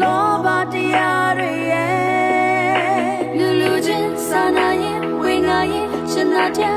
လောဘတရားတွေရဲ့လူလူချင်းစာနာရင်ဝေငါရင်ရှင်းနာတဲ့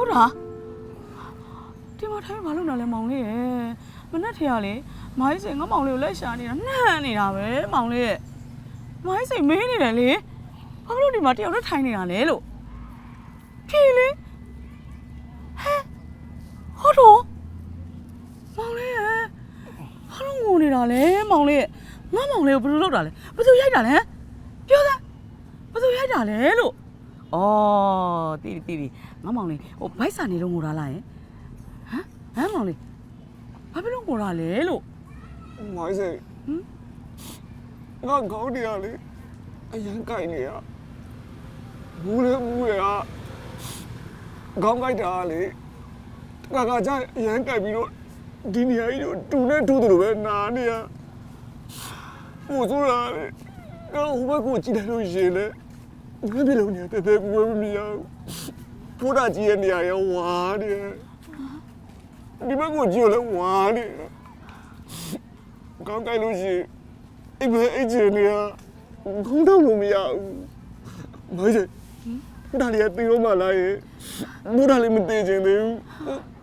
ဖိုးတာဒီမှာထိုင်ဘာလုပ်နေလဲမောင်လေးရဲ့မနဲ့ထေရလေမိုင်းစိန်ငါမောင်လေးကိုလက်ရှာနေတာနှမ်းနေတာပဲမောင်လေးရဲ့မိုင်းစိန်မင်းနေတယ်လေဘာလို့ဒီမှာတယောက်တည်းထိုင်နေတာလဲလို့ဖြေလေဟဲဟောတော့မောင်လေးရဲ့ဘာလို့ငိုနေတာလဲမောင်လေးရဲ့ငါမောင်လေးကိုဘယ်လိုလုပ်တာလဲဘယ်သူရိုက်တာလဲပြောစမ်းဘယ်သူရိုက်တာလဲလို့။အော်တီးတီးတီး ငါမောင်လေးဟိုဘိုက်စာနေတော့ငိုတာလားယင်။ဟမ်ဟမ်မောင်လေးဘာဖြစ်လို့ငိုတာလဲလို့မိုင်းစိန်ဟမ်ငါခေါင်းတရားလေအရန်ကြိုက်နေရဘူးလေဘူးရခေါင်းကြိုက်တာလေငါကကြအရန်ကြိုက်ပြီးတော့ဒီနေရာကြီးတော့တူနဲ့တူတယ်လို့ပဲနာနေရပို့ဆိုးတာလေငါဟိုဘက်ကိုကြည့်လိုက်လို့ရှင်လေငါပြလုံးနေတဲတဲကူမမြင်ရဘူး ဖိုးတာကြီးရဲ့နေရာရောဝါနေဒီဘက်ကိုကြည့်လို့ဝါနေကောင်းကြိုက်လို့ရှိရင်အိမ်ပဲအိတ်ချင်နေရခုံးတော့လို့မရဘူးမိုင်းချင်ဘုရားလေးကတေးတော့မှလာရဲ့ဘုရားလေးမတေးချင်သေးဘူး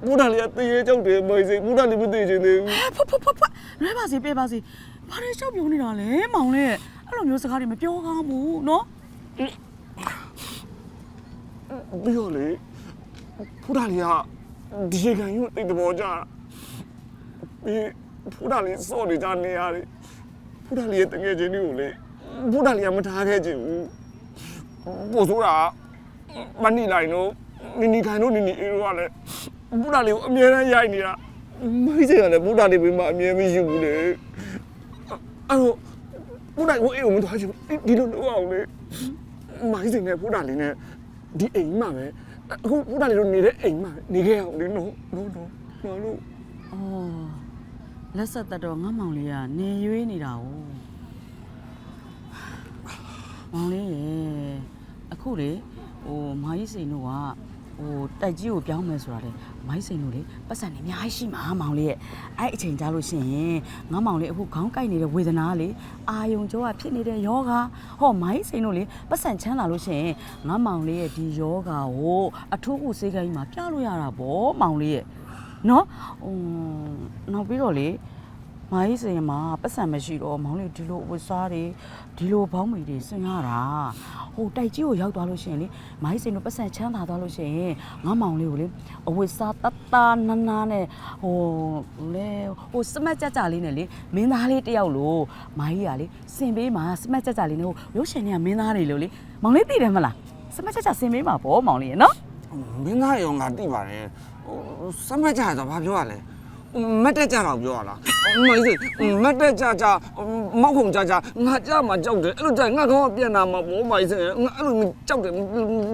ဘုရားလေးကတေးရဲကြောက်တယ်မိုင်းစိဘုရားလေးမတေးချင်သေးဘူး။ဖွတ်ဖွတ်ဖွတ်ဖွတ်လွဲပါစေပေးပါစေ။ဘာတွေရှောက်ပြောနေတာလဲမောင်လေးအဲ့လိုမျိုးစကားတွေမပြောကောင်းဘူးနော် ပြီးတော့လေဘုရားလေးကဒီရေကန်ကြီးကိုတိတ်တဘောကြပြီးဘုရားလေးစော့နေကြနေရတယ်ဘုရားလေးရဲ့တငယ်ချင်းတွေကိုလေဘုရားလေးကမထားခဲ့ချင်ဘူးပို့ဆိုတာမနီလိုက်တော့နီနီခိုင်တို့နီနီအေးတို့ကလည်းဘုရားလေးကိုအမြဲတမ်းရိုက်နေတာမိုင်းစင်ကလည်းဘုရားလေးဘေးမှာအမြဲမရှိဘူးလေအဲ့တော့ဘုရားကိုအေးကိုမသွားချင်ဘူးဒီလိုလုပ်အောင်လေမိုင်းစင်နဲ့ဘုရားလေးနဲ့ ဒီအိမ်မှာပဲအခုဘုရားလေးတို့နေတဲ့အိမ်မှာနေခဲ့အောင်လေနော်နော်နော်နော်လို့။အော်လက်ဆက်သက်တော့ငါမောင်လေးကနေရွေးနေတာ哦။မောင်လေးရဲ့အခုလေဟိုမာကြီးစိန်တို့က ဟိုတိုက်ကြီးကိုပြောင်းမယ်ဆိုတာလေမိုင်းစိန်တို့လေပတ်စံနေအများကြီးရှိမှာမောင်လေးရဲ့အဲ့အချိန်ကြာလို့ရှိရင်ငါမောင်လေးအခုခေါင်းကိုက်နေတဲ့ဝေဒနာလေအာယုံကြောကဖြစ်နေတဲ့ယောဂဟောမိုင်းစိန်တို့လေပတ်စံချမ်းလာလို့ရှိရင်ငါမောင်လေးရဲ့ဒီယောဂကိုအထူးကုစေးကိုင်းမှာပြလို့ရတာဗောမောင်လေးရဲ့နော်ဟိုနောက်ပြီးတော့လေ မိုင်းစင်မှာပတ်စံမရှိတော့မောင်လေးဒီလိုဝတ်စားတွေဒီလိုဘောင်းမီတွေဆင်ရတာဟိုတိုက်ကြီးကိုရောက်သွားလို့ရှိရင်လေမိုင်းစင်တို့ပတ်စံချမ်းသာသွားလို့ရှိရင်ငါမောင်လေးကိုလေအဝတ်စားတတ်တာနန်းနာနဲ့ဟိုလေဟိုစမတ်ကြကြလေးနဲ့လေမင်းသားလေးတယောက်လို့မိုင်းကြီးကလေစင်ပေးမှာစမတ်ကြကြလေးနဲ့ဟိုရုပ်ရှင်တွေကမင်းသားတွေလို့လေမောင်လေးသိတယ်မလားစမတ်ကြကြစင်ပေးမှာပေါ့မောင်လေးရနော်မင်းသားရောငါတိပါတယ်ဟိုစမ်းမကြရတော့ဘာပြောရလဲဟ မတ်တက်ကြတာကိုပြောရလားမိုင်းစိမတ်တက်ကြကြမောက်ခုံကြကြငါကြမှာကြောက်တယ်အဲ့လိုကြငါကောင်ကပြန်လာမှာဘောမိုင်းစိငါအဲ့လိုကြောက်တယ်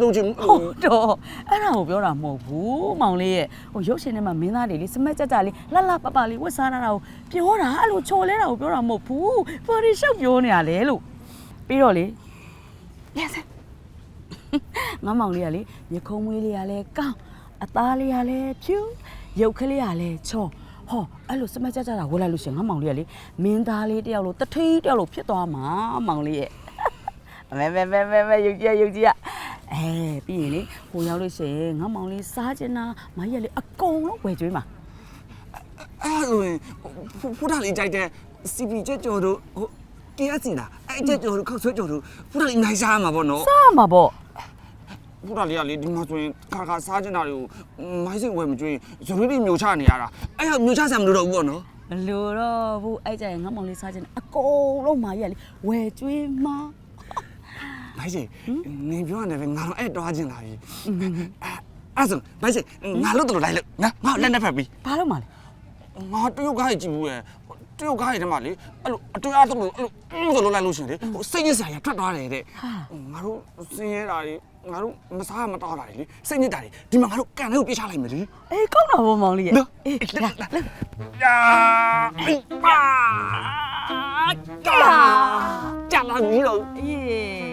လုံးချင်ဟုတ်တော့အဲ့ဒါကိုပြောတာမဟုတ်ဘူးမောင်လေးရဲ့ဟိုရုပ်ရှင်ထဲမှာမင်းသားတွေလေးစမက်ကြကြလေးလှလှပပလေးဝတ်စားတာကိုပြောတာအဲ့လိုချော်လဲတာကိုပြောတာမဟုတ်ဘူးဘာတွေရှောက်ပြောနေရလဲလို့ပြီးတော့လေ yes ငါမောင်လေးကလေညခုံးမွေးလေးကလည်းကောင်းအသားလေးကလည်းဖြူရုပ်ကလေးကလည်းချော ဟောအဲ့လိုစမက်ကြကြတာဝတ်လိုက်လို့ရှရင်ငါမောင်လေးကလေမင်းသားလေးတယောက်လို့တထိတယောက်လို့ဖြစ်သွားမှာမောင်လေးရဲ့မဲမဲမဲမဲမဲယုတ်ကြည်ယုတ်ကြည်အဲပြီးရင်လေဟိုရောက်လို့ရှိရင်ငါမောင်လေးစားချင်တာမကြီးကလေအကုန်လုံးဝယ်ကျွေးမှာအဲ့ဆိုရင်ဖူးတာလေးကြိုက်တဲ့ CP ကြက်ကြော်တို့ဟို KFC လားအဲ့ကြက်ကြော်တို့ခောက်ဆွဲကြော်တို့ဖူးတာလေးနိုင်စားမှာပေါ့နော်စားမှာပေါ့ ဖူးတာလေးကလေဒီမှာဆိုရင်ခါခါစားချင်တာတွေကိုမိုင်းစိဝယ်မကျွေးဇွန်လေးမျိုးချနေရတာအဲ့ဟမျိုးချဆံမလို့တော့ဘူးပေါ့နော်မလို့တော့ဘူးအဲ့ကြရင်ငါမောင်လေးစားချင်တာအကုန်လုံးမကြီးကလေဝယ်ကျွေးမှာမိုင်းစိနေပြောရတယ်ပဲငါတော့အဲ့တွားချင်လာပြီအဲ့ဆိုမိုင်းစိငါလို့တို့လိုက်လို့နော်ငါလက်နဲ့ဖက်ပြီးဘာလို့မလဲငါတရုတ်ကားကြီးကြည့်ဘူးရဲ့တရုတ်ကားကြီးထဲမှာလေအဲ့လိုအတွေ့အကြုံလို့အဲ့လိုအဲ့လိုလိုက်လို့ရှင်လေဟိုစိတ်ညစ်စရာထွက်သွားတယ်တဲ့ငါတို့စင်းရဲတာတွေ ငါတို့မစားမတော့တာတွေလေစိတ်ညစ်တာတွေဒီမှာငါတို့ကန်လေးကိုပြေးချလိုက်မယ်လေအေးကောင်းတာပေါ့မောင်လေးရဲ့နော်အေးလာလာယာအိပါကာကြာလာပြီတော့အေးအာ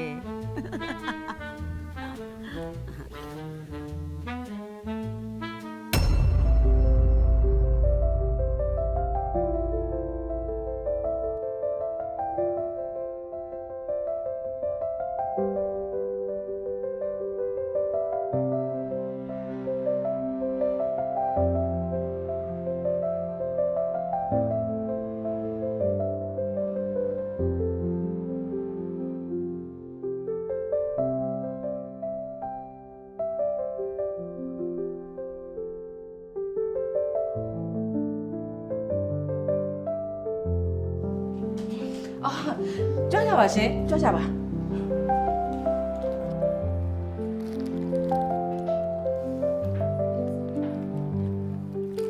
ကြွကြပါ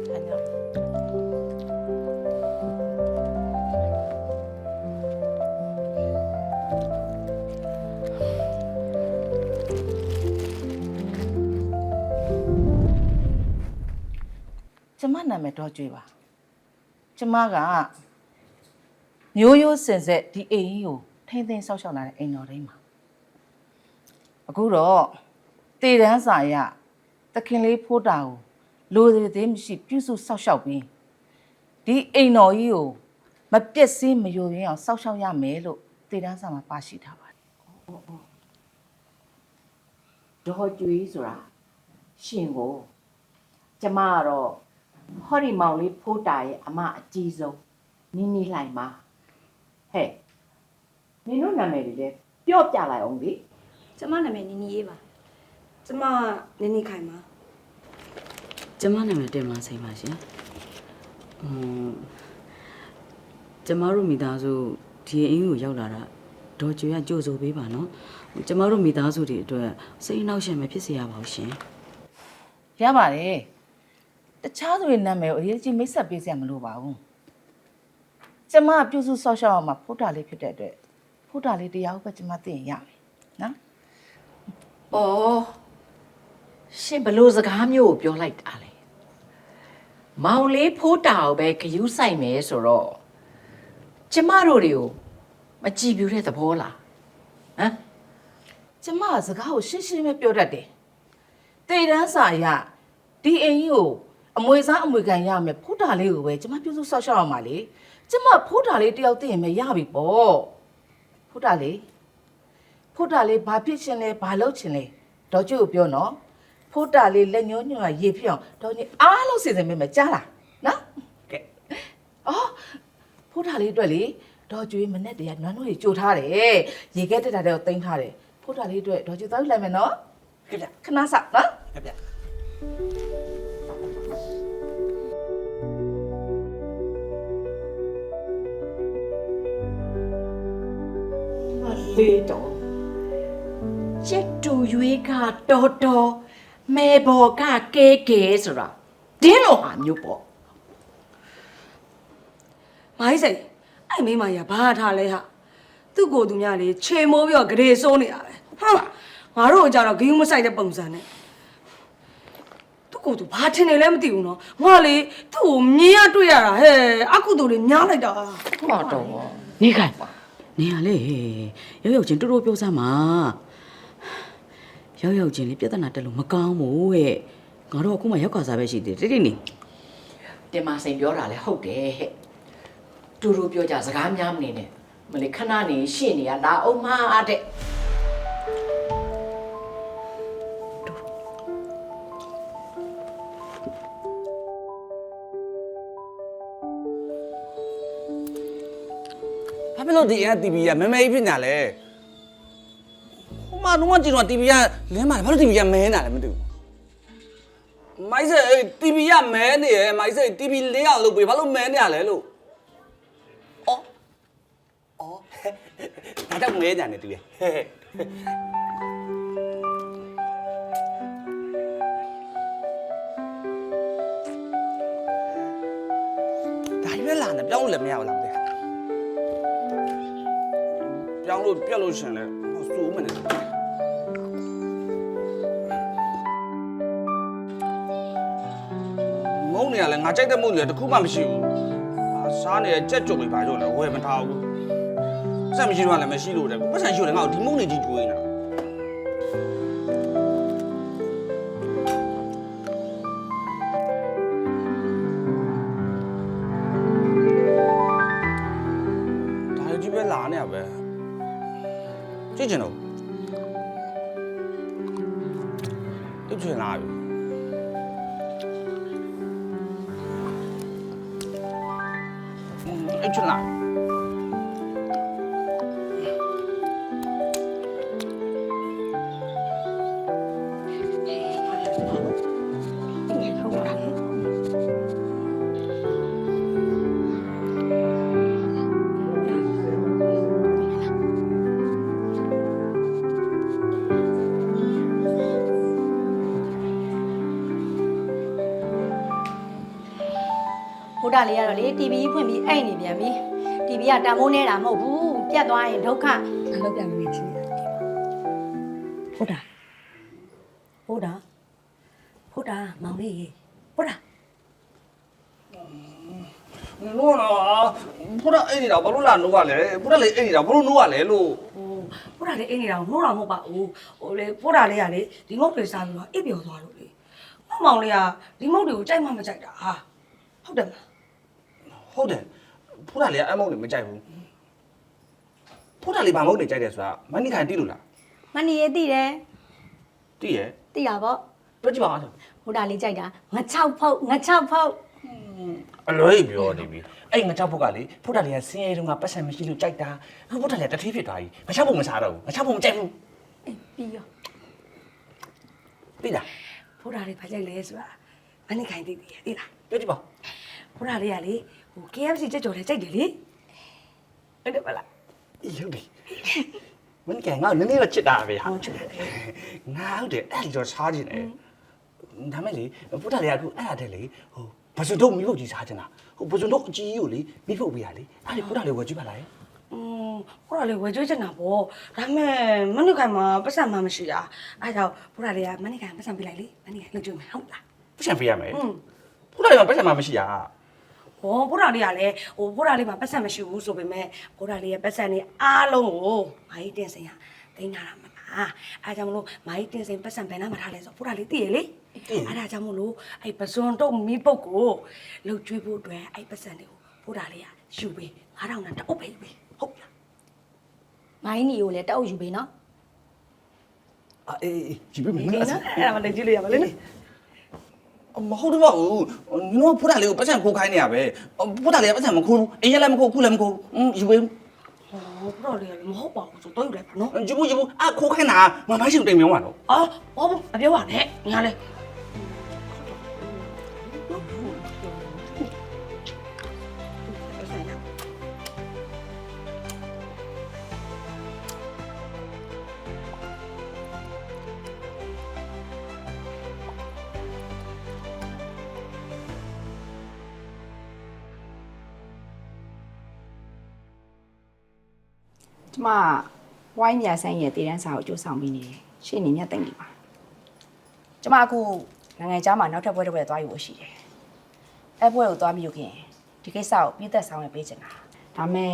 ထိုင်ကြကျမနာမည်တော့ကြွေပါကျမကမျိုးရိုးစင်ဆက်ဒီအိမ်ကြီးကို ထိမ့်သိမ်းဆောက်ရှောက်လာတဲ့အိမ်တော်တိုင်းမှာအခုတော့တည်တန်းစာရတခင်လေးဖိုးတာကိုလိုသေးသေးမရှိပြုစုဆောက်ရှောက်ပြီးဒီအိမ်တော်ကြီးကိုမပြက်စင်းမယိုရင်းအောင်ဆောက်ရှောက်ရမယ်လို့တည်တန်းစာမှာပါရှိထားပါတယ်ဒေါ်ကျွေးဆိုတာရှင်ကိုကျမကတော့ဟောဒီမောင်လေးဖိုးတာရဲ့အမအကြီးဆုံးနီးနီးလိုက်မှာဟဲ့ နင်တို့နာမည်တွေလည်းပြော့ပြလိုက်အောင်လေကျမနာမည်နီနီရေးပါကျမနီနီခိုင်ပါကျမနာမည်တင်မစိမ့်ပါရှင်အမ်ကျမတို့မိသားစုဒီအင်းကိုရောက်လာတာဒေါ်ကျွေးကကြိုးဆိုပေးပါနော်ကျမတို့မိသားစုတွေအတွက်စိတ်အနှောက်အယှက်မဖြစ်စေရပါဘူးရှင်ရပါတယ်တခြားသူတွေနာမည်ကိုအရေးကြီးမိတ်ဆက်ပေးစရာမလိုပါဘူးကျမကပြုစုဆောက်ရှောက်အောင်မှာဖိုးတာလေးဖြစ်တဲ့အတွက် ဖိုးတာလေးတရားဥပကျမသိရင်ရမယ်နော်။အော်ရှင်ဘလို့စကားမျိုးကိုပြောလိုက်တာလေ။မောင်လေးဖိုးတာကိုပဲဂယူးဆိုင်မယ်ဆိုတော့ကျမတို့တွေကိုမကြည်ပြူတဲ့သဘောလား။ဟမ်ကျမကစကားကိုရှင်းရှင်းပဲပြောတတ်တယ်။တေတန်းစာရဒီအိမ်ကြီးကိုအမွေစားအမွေခံရမယ်ဖိုးတာလေးကိုပဲကျမပြုစုဆောက်ရှောက်အောင်ပါလေ။ကျမဖိုးတာလေးတယောက်သိရင်မရပြီပေါ့။ ဖိုးတာလေးဖိုးတာလေးဘာဖြစ်ရှင်လဲဘာလုပ်ချင်လဲဒေါ်ကျွတ်ကိုပြောနော်။ဖိုးတာလေးလက်ညှိုးညွှန်ရေဖြစ်အောင်ဒေါ်ကြီးအားလုံးစီစဉ်ပေးမယ်ကြားလားနော်။ကဲ။အော်ဖိုးတာလေးအတွက်လေဒေါ်ကျွေးမနဲ့တည်းကနွမ်းတို့ကြီးကြိုထားတယ်။ရေခဲတက်တာတဲ့ကိုတင်ထားတယ်။ဖိုးတာလေးအတွက်ဒေါ်ကျွေးသွားလိုက်မယ်နော်။ကြည့်ခဏစောက်နော်။ကြည့် လေးတော့ကျက်တူရွေးကတော်တော်မဲဘော်ကကဲကဲဆိုတာဒင်းလိုဟာမျိုးပေါ့ဘာကြီးစိတ်အဲ့မိန်းမကြီးကဘာထားလဲဟာသူ့ကိုယ်သူများလေခြေမိုးပြီးတော့ဂရေစိုးနေရပဲဟာငါတို့အကြတော့ဂိမ်းမဆိုင်တဲ့ပုံစံနဲ့သူ့ကိုယ်သူဘာထင်နေလဲမသိဘူးနော်ငါလေသူ့ကိုမြင်ရတွေ့ရတာဟဲ့အကုသိုလ်တွေများလိုက်တာဟုတ်တော့နေခိုင် နေရလေရောက်ရောက်ချင်းတူတူပြောစမ်းပါရောက်ရောက်ချင်းလေပြဿနာတက်လို့မကောင်းဘူးဟဲ့ငါတို့အခုမှရောက်ကစားပဲရှိသေးတယ်တိတိနေတင်မစိန်ပြောတာလဲဟုတ်တယ်ဟဲ့တူတူပြောကြစကားများမနေနဲ့မလေးခဏနေရှင့်နေရလာအောင်မတဲ့ လို့ဒီအဲ့ TV ကမဲမဲကြီးဖြစ်ညာလဲဟိုမှာတော့ကြည့်တော့ TV ကလင်းမာတယ်ဘာလို့ TV ကမဲနေတာလဲမသိဘူးမိုက်စဲ TV ကမဲနေရယ်မိုက်စဲ TV လင်းအောင်လုပ်ပေးဘာလို့မဲနေရလဲလို့အော်အော်ဒါတော့မဲညာနေတူရဲ့ဟဲ့ဟဲ့ဒါရွက်လာနေပြောင်းလို့လည်းမရဘူးလား မသိဘူးပြောင်းလို့ပြက်လို့ရှင်လဲဟိုစိုးမနေမုံနေရလဲငါကြိုက်တဲ့မုံတွေတခုမှမရှိဘူးအာစားနေတဲ့ကြက်ကြုံတွေပါကြုံလဲဝယ်မထားဘူးစက်မရှိတော့လည်းမရှိလို့တဲ့ပတ်စံရှိလို့ငါ့ကိုဒီမုံနေကြီးကျွေးနေတာ อืมအိတ် တော့လေ TV ဖွင့်ပြီးအိတ်နေပြန်ပြီ TV ကတန်မိုးနေတာမဟုတ်ဘူးပြတ်သွားရင်ဒုက္ခအလုပ်ပြန်နေချင်းဘုဒ္ဓဘုဒ္ဓဘုဒ္ဓမောင်လေးဘုဒ္ဓနိုးနော်ဘုရားအိတ်နေတာဘာလို့လာနိုးရလဲဘုရားလေးအိတ်နေတာဘာလို့နိုးရလဲလို့ဟိုဘုရားလေးအိတ်နေတာကိုနှိုးတာမဟုတ်ပါဘူးဟိုလေဘုရားလေးကလေဒီမုတ်တွေစားပြီးတော့အိပ်ပျော်သွားလို့လေမောင်မောင်လေးကဒီမုတ်တွေကိုကြိုက်မှမကြိုက်တာဟာဟုတ်တယ်မလား ဟုတ်တယ်ဘုရားလေးကအမုံနေမကြိုက်ဘူးဘုရားလေးဘာမုံနေကြိုက်တယ်ဆိုတာမနိခိုင်တိလို့လားမနီရေးသိတယ်တိရဲ့သိတာပေါ့ပြောကြည့်ပါဦးဘုရားလေးကြိုက်တာငချောက်ဖုတ်ငချောက်ဖုတ်အလွဲပြောနေပြီအဲ့ငါချောက်ဖို့ကလေဖုတ်တယ်လေးကစင်းရဲတုန်းကပတ်စံမရှိလို့ကြိုက်တာဖုတ်တယ်လေးတထေးဖြစ်သွားပြီငါချောက်ဖို့မစားတော့ဘူးငါချောက်ဖို့မကြိုက်ဘူးအေးပြီးရောသိလားဘုရားလေးဖကြိုက်လဲဆိုတာမနီခိုင်သိသိရဲ့သိလားပြောကြည့်ပါဘုရားလေးကလေ ဟို KFC ကြက်ကြော်လေးကြိုက်တယ်လေဟုတ်တယ်မလား အေးဟုတ်တယ်မင်းကငါနည်းနည်းတော့ချစ်တာပဲဟာ ဟောချူတယ် ငါဟုတ်တယ်အဲ့ဒီတော့စားခြင်းတယ်ဒါမဲ့လေဖုတ်တယ်လေးကအခုအဲ့ဒါတဲ့လေဟိုဘဇွန်တော့မိဖို့ကြီးစားခြင်းတာဟိုဘဇွန်တော့အကြီးကိုလေမိဖို့ပေးရလေအဲ့ဒီဖုတ်တယ်လေးဝယ်ကြည့်ပါလား อืมဘုရားလေးဝယ်ကြွေးချင်တာပေါ့ဒါပေမဲ့မနီခိုင်မှာပတ်စံမှမရှိတာအဲဒါကြောင့်ဘုရားလေးကမနီခိုင်ပတ်စံပေးလိုက်လေမနီခိုင်လုပ်ကြည့်မယ်ဟုတ်လား ပတ်စံပေးရမယ် อืม ဖုတ်တယ်လေးကပတ်စံမှမရှိရ ဟောဘုရားလေးကလည်းဟိုဘုရားလေးမှာပတ်စံမရှိဘူးဆိုပေမဲ့ဘုရားလေးရဲ့ပတ်စံလေးအားလုံးကိုမာကြီးတင်စင်ရသိနေတာမလားအဲဒါကြောင့်မလို့မာကြီးတင်စင်ပတ်စံဘယ်နာမှာထားလဲဆိုဘုရားလေးသိရလေအဲဒါကြောင့်မလို့အဲ့ပစွန်တော့မီးပုတ်ကိုလှုပ်ကျွေးဖို့အတွက်အဲ့ပတ်စံလေးကိုဘုရားလေးကယူပေး9000နဲ့တအုပ်ပဲယူပေးဟုတ်လားမိုင်းနီကိုလည်းတအုပ်ယူပေးနော်အေးကြည့်ပေးမယ်ဒီနော်နော်အဲ့ဒါမှလည်းကြည့်လို့ရပါလိမ့် မယ်မဟုတ်တော့ပါဘူးညီတို့ဖုတ်တယ်လေးကိုပတ်စံခိုးခိုင်းနေရပဲဖုတ်တယ်လေးကပတ်စံမခိုးဘူးအရင်လည်းမခိုးခုလည်းမခိုးอืมယူပေးဟောဘုရားလေးကလည်းမဟုတ်ပါဘူးဆိုတော့ယူလိုက်ပါနော်ယူဘူးယူဘူးအခိုးခိုင်းတာမမရှိဘူးတိမ်မြောင်းပါတော့အော်ဘောမပြောပါနဲ့ငါလည်း မဝိုင်းမြဆိုင်ရဲ့တည်တန်းစာကိုကြိုးဆောင်ပြီးနေတယ်ရှင်းနေမြတ်သိမ့်နေပါကျမအခုနိုင်ငံခြားမှာနောက်ထပ်ပွဲတစ်ပွဲသွားယူလို့ရှိတယ်အဲ့ပွဲကိုသွားပြီးရခင်ဒီကိစ္စကိုပြည့်သက်ဆောင်ရပေးချင်တာဒါမဲ့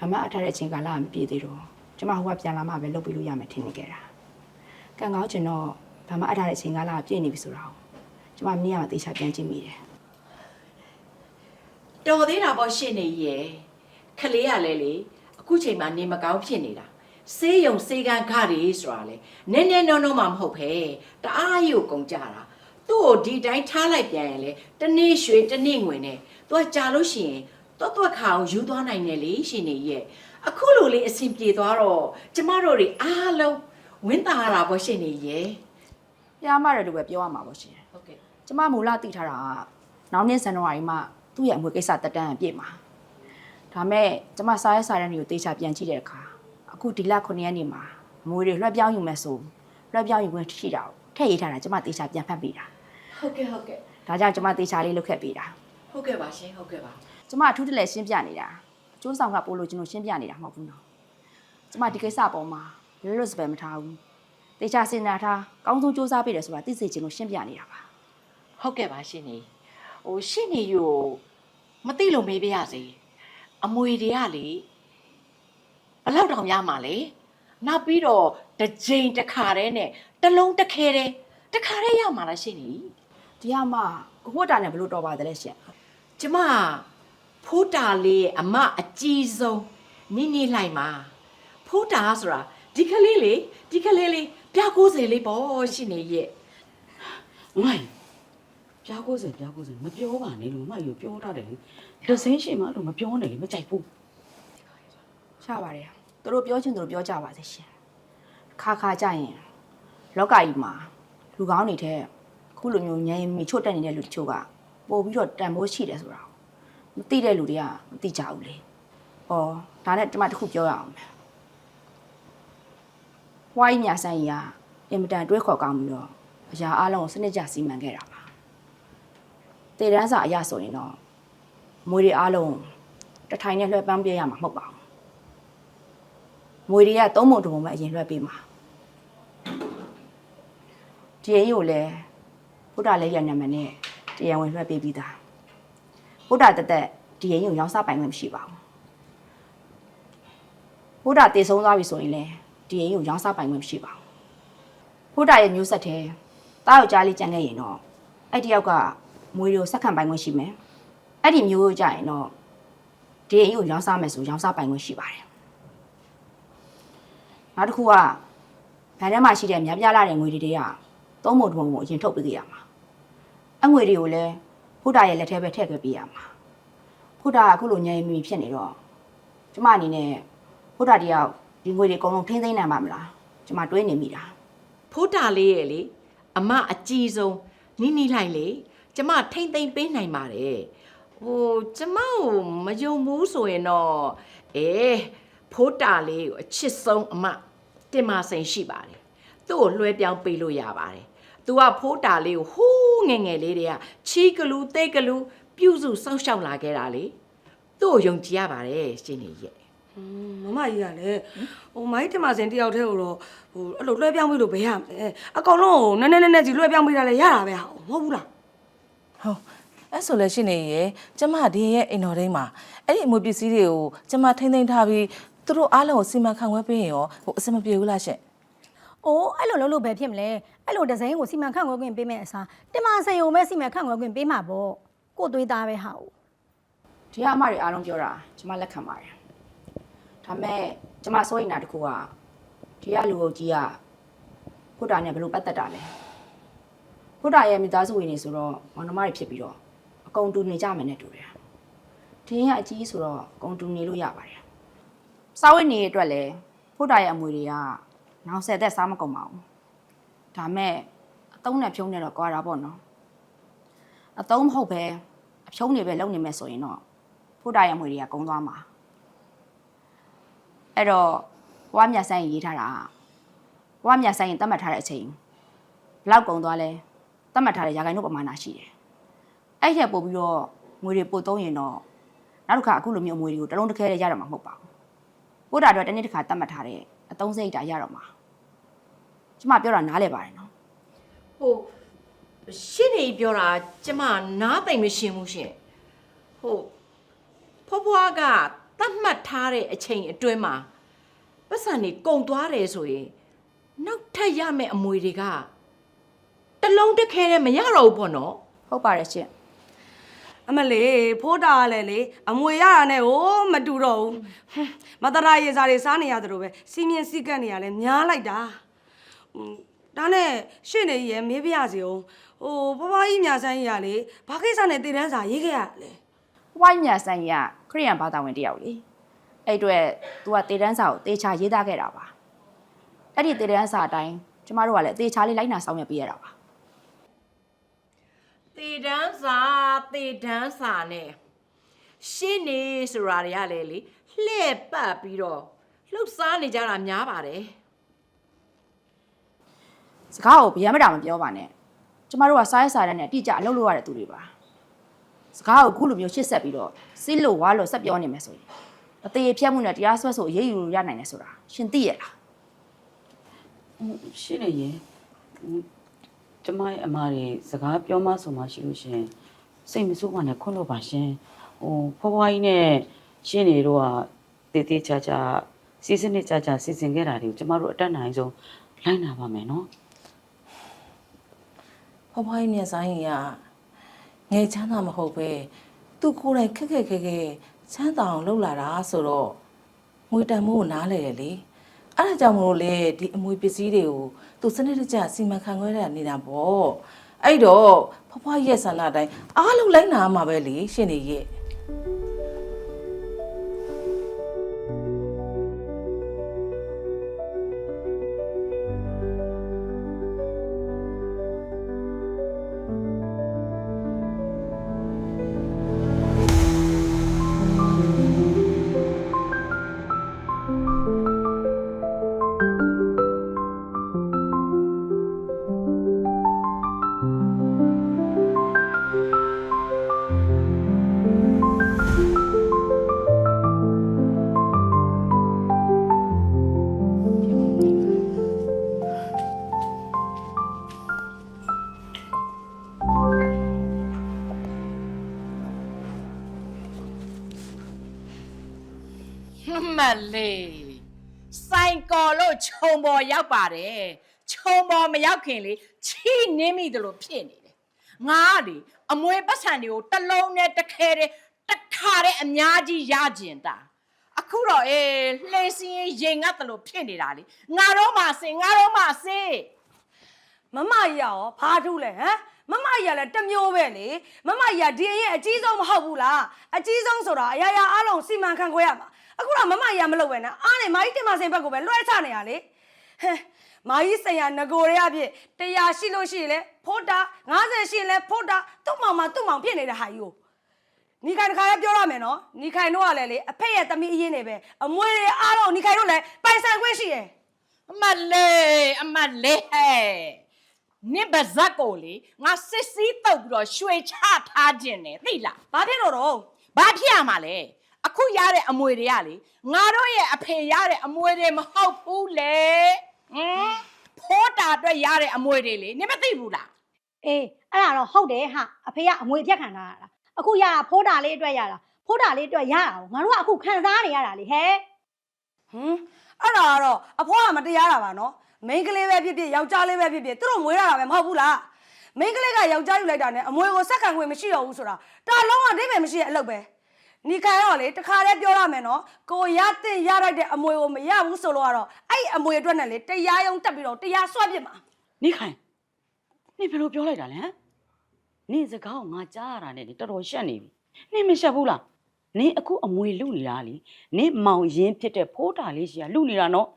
ဗမာအထားတဲ့အချိန်ကာလကမပြည့်သေးတော့ကျမဟိုကပြန်လာမှပဲလုပ်ပြီးလို့ရမယ်ထင်နေကြတာကံကောင်းချင်တော့ဗမာအထားတဲ့အချိန်ကာလကပြည့်နေပြီဆိုတော့ကျမမနေ့ကမှတေချာပြန်ကြည့်မိတယ်တော်သေးတာပေါ့ရှင့်နေကြီးရယ်ခလေးရလဲလေ အခုချိန်မှာနေမကောင်းဖြစ်နေတာစေးယုံစေးကန်းခတွေဆိုတာလေနည်းနည်းနောနောမှမဟုတ်ဖဲတအားကြီးကိုကုန်ကြတာသူ့ကိုဒီတိုင်းထားလိုက်ပြန်ရင်လေတနေ့ရွှေတနေ့ငွေနဲ့သူကကြာလို့ရှိရင်တော့တော့ခါအောင်ယူသွားနိုင်တယ်လေရှင်နေကြီးရယ်အခုလိုလေးအဆင်ပြေသွားတော့ကျမတို့တွေအားလုံးဝင်းတာရတာပေါ့ရှင်နေကြီးရယ်ပြားမရတူပဲပြောရမှာပေါ့ရှင်ဟုတ်ကဲ့ကျမမူလသိထားတာကနောက်နှစ်ဇန်နဝါရီမှာသူ့ရဲ့အမွေကိစ္စတက်တန်းအပြည့်မှာ ဒါမဲ့ကျမစားရဲစားရဲတွေကိုတေချာပြန်ကြည့်တဲ့အခါအခုဒီလ9ရက်နေ့မှာအမွေတွေလွှဲပြောင်းယူမယ်ဆိုလွှဲပြောင်းယူခွင့်ရှိတာကိုထည့်ရေးထားတာကျမတေချာပြန်ဖတ်ပေးတာဟုတ်ကဲ့ဟုတ်ကဲ့ဒါကြောင့်ကျမတေချာလေးလုပ်ခဲ့ပေးတာဟုတ်ကဲ့ပါရှင်ဟုတ်ကဲ့ပါကျမအထူးတလဲရှင်းပြနေတာအကျိုးဆောင်ကပို့လို့ကျွန်တော်ရှင်းပြနေတာမဟုတ်ဘူးနော်ကျမဒီကိစ္စပေါ်မှာလွတ်လွတ်စပယ်မထားဘူးတေချာစင်နာထားကောင်းဆုံးစူးစမ်းပေးတယ်ဆိုတာသိစေချင်လို့ရှင်းပြနေတာပါဟုတ်ကဲ့ပါရှင်နေဟိုရှင်နေယူကိုမသိလို့မေးပြရစေ အမွေတွေကလေဘယ်လောက်တောင်ရမှာလဲနောက်ပြီးတော့တစ်ချိန်တစ်ခါတည်းနဲ့တစ်လုံးတစ်ခဲတည်းတစ်ခါတည်းရမှာလားရှင်နေဒီကမှကိုဝတ်တာနဲ့ဘလို့တော်ပါတယ်လဲရှင်ကျမဖိုးတာလေးရဲ့အမအကြီးဆုံးနိနိလိုက်မှာဖိုးတာဆိုတာဒီကလေးလေဒီကလေးလေးပြ90လေးပေါ့ရှင်နေရဲ့မိုင်းပြား90ပြား90မပြောပါနဲ့လို့မိုက်ရပြောထားတယ်လေ ဒဇင်းရှင်မလို့မပြောနဲ့လေမကြိုက်ဘူးရပါတယ်သူတို့ပြောချင်သူတို့ပြောကြပါစေရှင်ခါခါကြရင်လောကကြီးမှာလူကောင်းတွေတဲ့ခုလိုမျိုးညင်မီချို့တက်နေတဲ့လူတချို့ကပို့ပြီးတော့တန်ဖိုးရှိတယ်ဆိုတာကိုမသိတဲ့လူတွေကမသိကြဘူးလေ။အော်ဒါနဲ့ကျွန်မတစ်ခုပြောရအောင်မယ်။ဝိုင်းညာဆိုင်ကြီးကအင်မတန်တွေးခေါ်ကောင်းပြီးတော့အရာအလုံးကိုစနစ်ကျစီမံခဲ့တာပါ။တေတန်းစာအရဆိုရင်တော့ မွေတွေအလုံးတစ်ထိုင်နဲ့လွှဲပန်းပြရမှာမဟုတ်ပါဘူး။မွေတွေကသုံးပုံတစ်ပုံပဲအရင်လွှဲပေးမှာ။ဒီရင်ကိုလည်းဘုရားလည်းရညမနဲ့တရားဝင်လွှဲပေးပြီးသား။ဘုရားတက်တက်ဒီရင်ကိုရောင်းစားပိုင်ခွင့်မရှိပါဘူး။ဘုရားတည်ဆုံးသွားပြီဆိုရင်လည်းဒီရင်ကိုရောင်းစားပိုင်ခွင့်မရှိပါဘူး။ဘုရားရဲ့မျိုးဆက်တဲ့တားယောက်ကြားလေးကြံခဲ့ရင်တော့အဲ့ဒီယောက်ကမွေတွေကိုစက္ကန့်ပိုင်ခွင့်ရှိမယ်။ အဲ့ဒီမျိုးကိုကြရင်တော့ဒီရင်ကိုရောင်းစားမယ်ဆိုရောင်းစားပိုင်ခွင့်ရှိပါတယ်။နောက်တစ်ခုကဗန်ထဲမှာရှိတဲ့များပြားလာတဲ့ငွေတွေတွေကသုံးပုံတစ်ပုံကိုအရင်ထုတ်ပေးကြရမှာ။အငွေတွေကိုလည်းဘုရားရဲ့လက်ထဲပဲထည့်ခဲ့ပေးရမှာ။ဘုရားကအခုလိုညံ့မီဖြစ်နေတော့ကျမအနေနဲ့ဘုရားတရားဒီငွေတွေအကုန်လုံးထိမ့်သိမ်းနိုင်မှာမလား။ကျမတွေးနေမိတာ။ဖိုးတာလေးရဲ့လေအမအကြီးဆုံးနိနိလိုက်လေကျမထိမ့်သိမ့်ပေးနိုင်ပါတယ် ဟိုကျမကိုမယုံဘူးဆိုရင်တော့အဲဖိုးတာလေးကိုအချစ်ဆုံးအမတင်မစိန်ရှိပါတယ်သူ့ကိုလွှဲပြောင်းပေးလို့ရပါတယ်သူကဖိုးတာလေးကိုဟိုးငယ်ငယ်လေးတည်းကချီကလူတိတ်ကလူပြုစုစောင့်ရှောက်လာခဲ့တာလေသူ့ကိုယုံကြည်ရပါတယ်ရှင်နေရဲ့မမကြီးကလည်းဟိုမိုင်းတင်မစင်တယောက်တည်းကိုတော့ဟိုအဲ့လိုလွှဲပြောင်းပြီးလို့ဘယ်ရမလဲအကောင်လုံးကိုနည်းနည်းနည်းနည်းကြီးလွှဲပြောင်းပေးတာလည်းရတာပဲဟာမဟုတ်ဘူးလားဟုတ် အဲ့ဆိုလည်းရှိနေရယ်ကျမဒီရဲ့အိမ်တော်တိုင်းမှာအဲ့ဒီအမွေပစ္စည်းတွေကိုကျမထိမ့်သိမ်းထားပြီးသူတို့အားလုံးကိုစီမံခန့်ခွဲပေးရင်ရောဟိုအဆင်မပြေဘူးလားရှင့်။အိုးအဲ့လိုလုပ်လို့ပဲဖြစ်မလဲ။အဲ့လိုဒီဇိုင်းကိုစီမံခန့်ခွဲခွင့်ပေးမဲ့အစားတင်မဆိုင်ုံပဲစီမံခန့်ခွဲခွင့်ပေးမှာပေါ့။ကို့သွေးသားပဲဟာ။အိုးဒီကအမတွေအားလုံးပြောတာကျမလက်ခံပါတယ်ဒါပေမဲ့ကျမစိုးရိမ်တာတစ်ခုကဒီကလူအုပ်ကြီးကဘုရားနဲ့ဘယ်လိုပတ်သက်တာလဲဘုရားရဲ့မိသားစုဝင်နေဆိုတော့မောင်နှမတွေဖြစ်ပြီးတော့ အကုန်တူနေကြမယ်နဲ့တူတယ်ဒီရင်ကအကြီးဆိုတော့အကုန်တူနေလို့ရပါတယ်စာဝတ်နေအတွက်လည်းဘုရားရဲ့အမွေတွေကနောက်ဆက်သက်စားမကုန်ပါဘူးဒါပေမဲ့အတုံးနဲ့ဖြုံးနေတော့ကြွာတာပေါ့နော်အတုံးမဟုတ်ပဲအဖြုံးနေပဲလုံနေမယ်ဆိုရင်တော့ဘုရားရဲ့အမွေတွေကကုန်သွားမှာအဲ့တော့ဝါမြဆိုင်ရေးထားတာကဝါမြဆိုင်ရင်တတ်မှတ်ထားတဲ့အချိန်ဘယ်လောက်ကုန်သွားလဲတတ်မှတ်ထားတဲ့ရာခိုင်နှုန်းပမာဏရှိတယ် အဲ့ထက်ပို့ပြီးတော့ငွေတွေပို့သုံးရင်တော့နောက်တစ်ခါအခုလိုမျိုးငွေတွေကိုတစ်လုံးတစ်ခဲရရတော့မှာမဟုတ်ပါဘူးပို့တာတော့တစ်နေ့တစ်ခါတတ်မှတ်ထားတဲ့အသုံးစရိတ်တာရတော့မှာကျမပြောတာနားလဲပါတယ်နော်ဟိုရှင်းနေပြောတာကျမနားသိမ့်မရှင်းဘူးရှင်ဟိုဖွားဖွားကတတ်မှတ်ထားတဲ့အချိန်အတွင်းမှာပတ်စံနေကုံသွားတယ်ဆိုရင်နောက်ထပ်ရမယ့်အမွေတွေကတစ်လုံးတစ်ခဲနဲ့မရတော့ဘူးပေါ့နော်ဟုတ်ပါတယ်ရှင် အမလေးဖိုးတာကလည်းလေအမွေရတာနဲ့ဟိုမတူတော့ဘူးဟွန်းမတရာရေစာတွေစားနေရတယ်လို့ပဲစီမင်းစီကတ်နေရလဲများလိုက်တာဟွန်းဒါနဲ့ရှင့်နေကြီးရဲ့မေးပြရစီအောင်ဟိုဘဘကြီးညာဆန်းကြီးကလေဘာကိစ္စနဲ့တည်တန်းစာရေးခဲ့ရလဲဝိုင်းညာဆိုင်ကြီးကခရိယန်ဘာသာဝင်တစ်ယောက်လေအဲ့အတွက် तू ကတေတန်းစာကိုတေချာရေးသားခဲ့တာပါအဲ့ဒီတေတန်းစာအတိုင်းကျမတို့ကလည်းတေချာလေးလိုက်နာဆောင်ရွက်ပေးရတာပါ တေတန်းစာတေတန်းစာနဲ့ရှင်းနေဆိုတာတွေကလေလေလှဲ့ပတ်ပြီးတော့လှုပ်ရှားနေကြတာများပါတယ်စကားကိုဗျမ်းမတာမပြောပါနဲ့ကျမတို့ကစားရစားတဲ့နဲ့အတိအကျအလုပ်လုပ်ရတဲ့သူတွေပါစကားကိုခုလိုမျိုးရှစ်ဆက်ပြီးတော့စီးလို့ဝါလို့ဆက်ပြောနေမယ်ဆိုရင်အသေးဖြတ်မှုနဲ့တရားစွဲဆိုအရေးယူလို့ရနိုင်တယ်ဆိုတာရှင်သိရလားရှင်းနေရင်ဟို ကျမရဲ့အမတွေစကားပြောမှဆိုမှရှိလို့ရှရင်စိတ်မဆိုးပါနဲ့ခွန်းလို့ပါရှင်ဟိုဖွားဖွားကြီးနဲ့ရှင်းနေတော့ကတေးသေးချာချာစီစနစ်ချာချာစီစဉ်ခဲ့တာတွေကိုကျမတို့အတက်နိုင်ဆုံးလိုက်နာပါမယ်နော်ဖွားဖွားကြီးမြတ်ဆိုင်ကငယ်ချမ်းသာမဟုတ်ပဲသူကိုယ်တိုင်ခက်ခက်ခဲခဲချမ်းသာအောင်လုပ်လာတာဆိုတော့ငွေတန်မိုးကိုနားလဲတယ်လေ အဲ့ဒါကြောင့်မလို့လေဒီအမွေပစ္စည်းတွေကိုသူစနစ်တကျစီမံခန့်ခွဲရနေတာပေါ့အဲ့တော့ဖွားဖွားကြီးရဲ့ဆန္ဒအတိုင်းအားလုံးလိုက်နာရမှာပဲလေရှင်နေရဲ့ ပေါ်ရောက်ပါတယ်ခြုံပေါ်မရောက်ခင်လေချီနင်းမိတယ်လို့ဖြစ်နေတယ်ငါကလေအမွေပတ်စံတွေကိုတစ်လုံးနဲ့တစ်ခဲတဲ့တစ်ခါတဲ့အများကြီးရကျင်တာအခုတော့အေးလှေစင်းရင်ရင်ငတ်တယ်လို့ဖြစ်နေတာလေငါတော့မှစင်ငါတော့မှစင်မမကြီးရောဘာထူးလဲဟမ်မမကြီးကလည်းတစ်မျိုးပဲလေမမကြီးကဒီအရင်အကြီးဆုံးမဟုတ်ဘူးလားအကြီးဆုံးဆိုတာအရာရာအားလုံးစီမံခန့်ခွဲရမှာအခုတော့မမကြီးကမလုပ်ပဲနဲ့အားနေမာကြီးတင်မစင်ဘက်ကိုပဲလွှဲချနေရလေ ဟဲမာကြီးဆိုင်ရငကိုရရဖြစ်တရားရှိလို့ရှိရင်လေဖိုးတာ90ရှိရင်လေဖိုးတာသူ့မောင်မသူ့မောင်ဖြစ်နေတဲ့ဟာကြီးကိုနီခိုင်တခါလည်းပြောရမယ်နော်နီခိုင်တို့ကလည်းလေအဖေရဲ့သမီးအရင်နေပဲအမွေတွေအားလုံးနီခိုင်တို့လည်းပိုင်ဆိုင်ခွင့်ရှိရဲ့အမလေးအမလေးဟဲ့နစ်ပါဇက်ကိုလေငါစစ်စည်းတုပ်ပြီးတော့ရွှေချထားခြင်းနဲ့သိလားဘာဖြစ်လို့တော့ဘာဖြစ်ရမှာလဲအခုရတဲ့အမွေတွေကလေငါတို့ရဲ့အဖေရတဲ့အမွေတွေမဟုတ်ဘူးလေဟမ် ဖိုးတာအတွက်ရတဲ့အမွေတွေလေနင်မသိဘူးလားအေးအဲ့ဒါတော့ဟုတ်တယ်ဟာအဖေကအမွေဖြတ်ခံထားရတာအခုရတာဖိုးတာလေးအတွက်ရတာဖိုးတာလေးအတွက်ရတာကိုငါတို့ကအခုခံစားနေရတာလေဟဲ့ဟမ်အဲ့ဒါကတော့အဖွားကမတရားတာပါနော်မိန်းကလေးပဲဖြစ်ဖြစ်ယောက်ျားလေးပဲဖြစ်ဖြစ်သူတို့မွေးရတာပဲမဟုတ်ဘူးလားမိန်းကလေးကယောက်ျားယူလိုက်တာနဲ့အမွေကိုစက်ခံခွင့်မရှိတော့ဘူးဆိုတာဒါလုံးဝအဓိပ္ပာယ်မရှိတဲ့အလုပ်ပဲ နီခိုင်တော့လေတခါတည်းပြောရမယ်နော်ကိုရတဲ့ရလိုက်တဲ့အမွေကိုမရဘူးဆိုလို့ကတော့အဲ့ဒီအမွေအတွက်နဲ့လေတရားရုံးတက်ပြီးတော့တရားစွဲပြစ်မှာနိခိုင်နင်ဘယ်လိုပြောလိုက်တာလဲဟမ်နင်စကားကိုငါကြားရတာနဲ့လေတော်တော်ရှက်နေပြီနင်မရှက်ဘူးလားနင်အခုအမွေလူနေတာလေနင်မောင်ရင်းဖြစ်တဲ့ဖိုးတာလေးရှိကလူနေတာနော်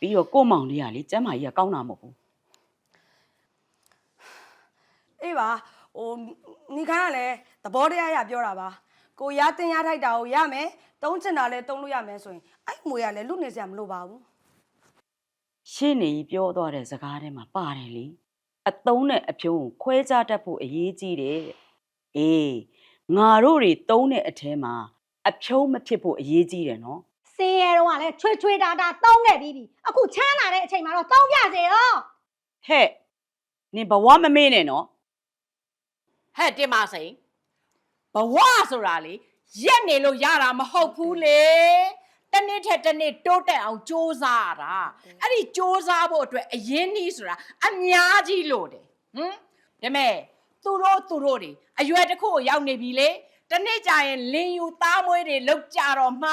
ပြီးတော့ကို့မောင်လေးကလေကျမ်းမာကြီးကကောင်းတာမဟုတ်ဘူးအေးပါဟိုနီခိုင်ကလည်းသဘောတရားရပြောတာပါ ကိုရတင်ရထိုက်တာကိုရမယ်တုံးချင်တာလည်းတုံးလို့ရမယ်ဆိုရင်အဲ့ဒီအမွေကလည်းလူနေစရာမလိုပါဘူးရှင်းနေကြီးပြောသွားတဲ့စကားထဲမှာပါတယ်လေအတုံးနဲ့အဖြုံးကိုခွဲခြားတတ်ဖို့အရေးကြီးတယ်တဲ့အေးငါတို့တွေတုံးတဲ့အထဲမှာအဖြုံးမဖြစ်ဖို့အရေးကြီးတယ်နော်စင်ရဲတော့ကလည်းချွေချွေတာတာတောင်းခဲ့ပြီးပြီအခုချမ်းလာတဲ့အချိန်မှာတော့တောင်းပြစေတော့ဟဲ့နင်ဘဝမမေ့နဲ့နော်ဟဲ့တင်မစိန် ဘဝဆိုတာလေရက်နေလို့ရတာမဟုတ်ဘူးလေတနေ့ထက်တနေ့တိုးတက်အောင်စ조사ရတာအဲ့ဒီစ조사ဖို့အတွက်အရင်နီးဆိုတာအများကြီးလို့တယ်ဟမ်ဒါမဲ့သူတို့သူတို့တွေအရွယ်တစ်ခုကိုရောက်နေပြီလေတနေ့ကျရင်လင်းယူသားမွေးတွေလောက်ကြတော့မှ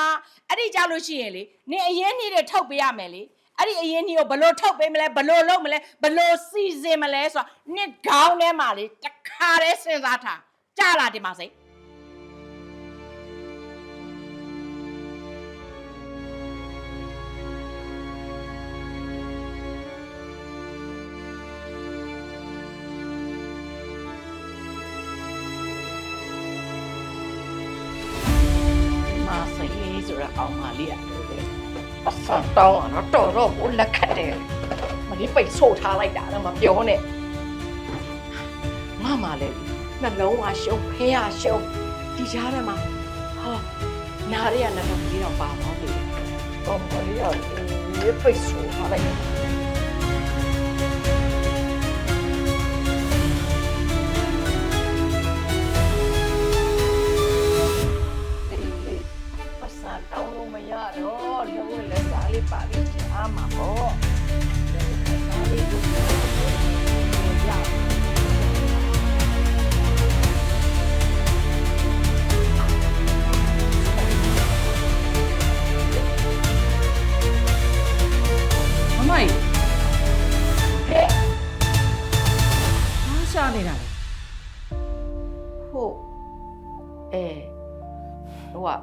အဲ့ဒီကြလို့ရှိရင်လေနင်အရင်နီးတွေထုတ်ပေးရမယ်လေအဲ့ဒီအရင်နီးကိုဘလို့ထုတ်ပေးမလဲဘလို့လုပ်မလဲဘလို့စီစဉ်မလဲဆိုတော့နင်ခေါင်းထဲမှာလေတခါတည်းစဉ်းစားထားကြလာတင်ပါစိ မ အောင်မလေးရတယ်အဆန်တောင်းတော့တော်တော့ဘိုးလက်ခတ်တယ်မလေးပိတ်ဆို့ထားလိုက်တာတော့မပြောနဲ့မမလည်းနှလုံးကရှုံးဖဲရရှုံးဒီကြားထဲမှာဟာနားရရနှလုံးကြီးတော့ပါတော့ပြီကောင်းပါလေရလေးပိတ်ဆို့ထားလိုက်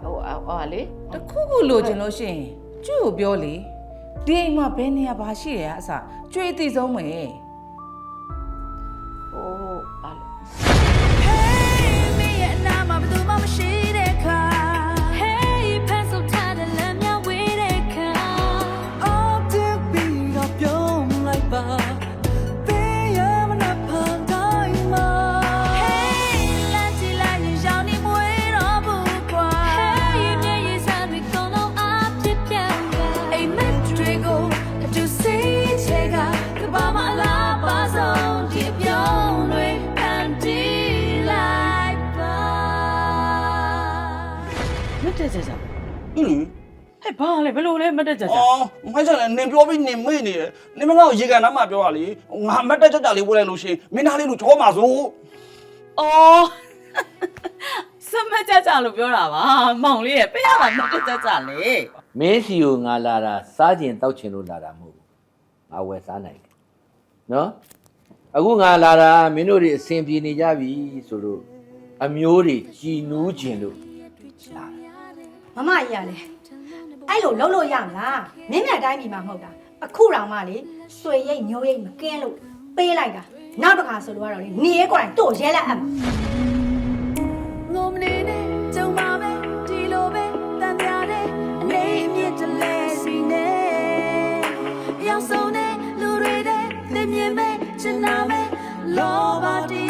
ဟိုကဟိုဟိုလေတခုခုလိုချင်လို့ရှိရင်ကျုပ်ကိုပြောလေဒီအိမ်မှာဘယ်နေရာဘာရှိရအစားကြွေးသိဆုံးမယ် မတက်ကြကြဟင်းလေဟဲ့ဘာလဲဘယ်လိုလဲမတက်ကြကြအော်မိုက်ဆန်လည်းနင်ပြောပြီးနင်မေ့နေတယ်နင်မငါ့ကိုရေကန်နှမ်းမှာပြောရလေငါမတ်တက်ကြကြလေးဝယ်လိုက်လို့ရှိရင်မင်းသားလေးတို့ချောမှာစို့အော်စမကြကြလို့ပြောတာပါမောင်လေးရဲ့ပေးရမှာမတက်ကြကြလေမင်းစီကိုငါလာတာစားကျင်တောက်ချင်လို့လာတာမဟုတ်ဘူးငါဝယ်စားနိုင်တယ်နော်အခုငါလာတာမင်းတို့တွေအဆင်ပြေနေကြပြီဆိုလို့အမျိုးတွေကြည်နူးကျင်လို့လာတာ မမကြီးကလည်းအဲ့လိုလုံးလို့ရမလားမင်းမြတ်တိုင်းပြီမှာမဟုတ်တာအခုတောင်မှလေဆွေရိတ်ညိုးရိတ်မကင်းလို့ပေးလိုက်တာနောက်တစ်ခါဆိုလို့ကတော့လေနေရဲကိုယ်တိုင်တို့ရဲလက်အပ်မှာငုံနေနဲ့ကြုံပါပဲဒီလိုပဲတန်ပြားတဲ့အနေအမြင့်တလဲစီနေရောက်ဆုံးတဲ့လူတွေတဲ့သင်မြင်မဲ့ချင်နာမဲ့လောဘတီ